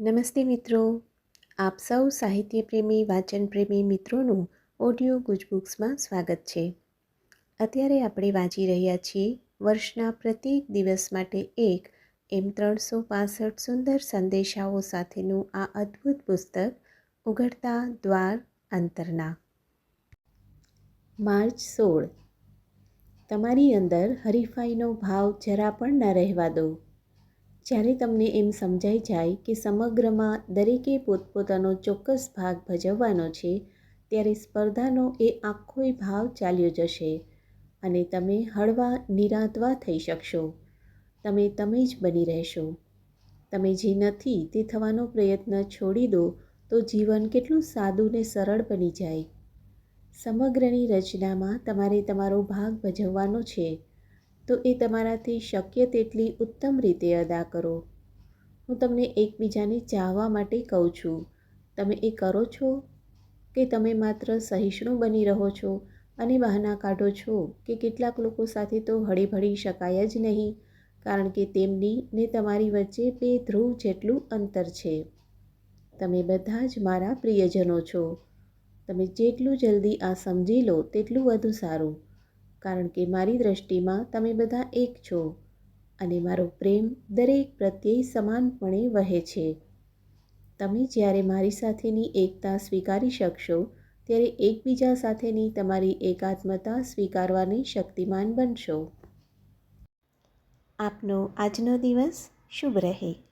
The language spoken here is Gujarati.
નમસ્તે મિત્રો. આપ સૌ સાહિત્ય પ્રેમી વાચન પ્રેમી મિત્રોનું ઓડિયો ગુજબુક્સમાં સ્વાગત છે. અત્યારે આપણે વાંચી રહ્યા છીએ વર્ષના પ્રત્યેક દિવસ માટે એક એમ ત્રણસો પાસઠ સુંદર સંદેશાઓ સાથેનું આ અદ્ભુત પુસ્તક, ઉઘડતા દ્વાર અંતરના. માર્ચ સોળ. તમારી અંદર હરીફાઈનો ભાવ જરા પણ ન રહેવા દો. જ્યારે તમને એમ સમજાઈ જાય કે સમગ્રમાં દરેકે પોતપોતાનો ચોક્કસ ભાગ ભજવવાનો છે, ત્યારે સ્પર્ધાનો એ આખોય ભાવ ચાલ્યો જશે અને તમે હળવા, નિરાંતવા થઈ શકશો. તમે તમે જ બની રહેશો. તમે જે નથી તે થવાનો પ્રયત્ન છોડી દો, તો જીવન કેટલું સાદું ને સરળ બની જાય. સમગ્રની રચનામાં તમારે તમારો ભાગ ભજવવાનો છે. તો એ તમારાથી શક્ય તેટલી ઉત્તમ રીતે અદા કરો. હું તમને એકબીજાને ચાહવા માટે કહું છું. તમે એ કરો છો કે તમે માત્ર સહિષ્ણુ બની રહો છો અને બહાના કાઢો છો કે કેટલાક લોકો સાથે તો હળીભળી શકાય જ નહીં, કારણ કે તેમની ને તમારી વચ્ચે બે ધ્રુવ જેટલું અંતર છે. તમે બધા જ મારા પ્રિયજનો છો. તમે જેટલું જલ્દી આ સમજી લો, તેટલું વધુ સારું. કારણ કે મારી દૃષ્ટિમાં તમે બધા એક છો અને મારો પ્રેમ દરેક પ્રત્યે સમાનપણે વહે છે. તમે જ્યારે મારી સાથેની એકતા સ્વીકારી શકશો, ત્યારે એકબીજા સાથેની તમારી એકાત્મતા સ્વીકારવાની શક્તિમાન બનશો. આપનો આજનો દિવસ શુભ રહે.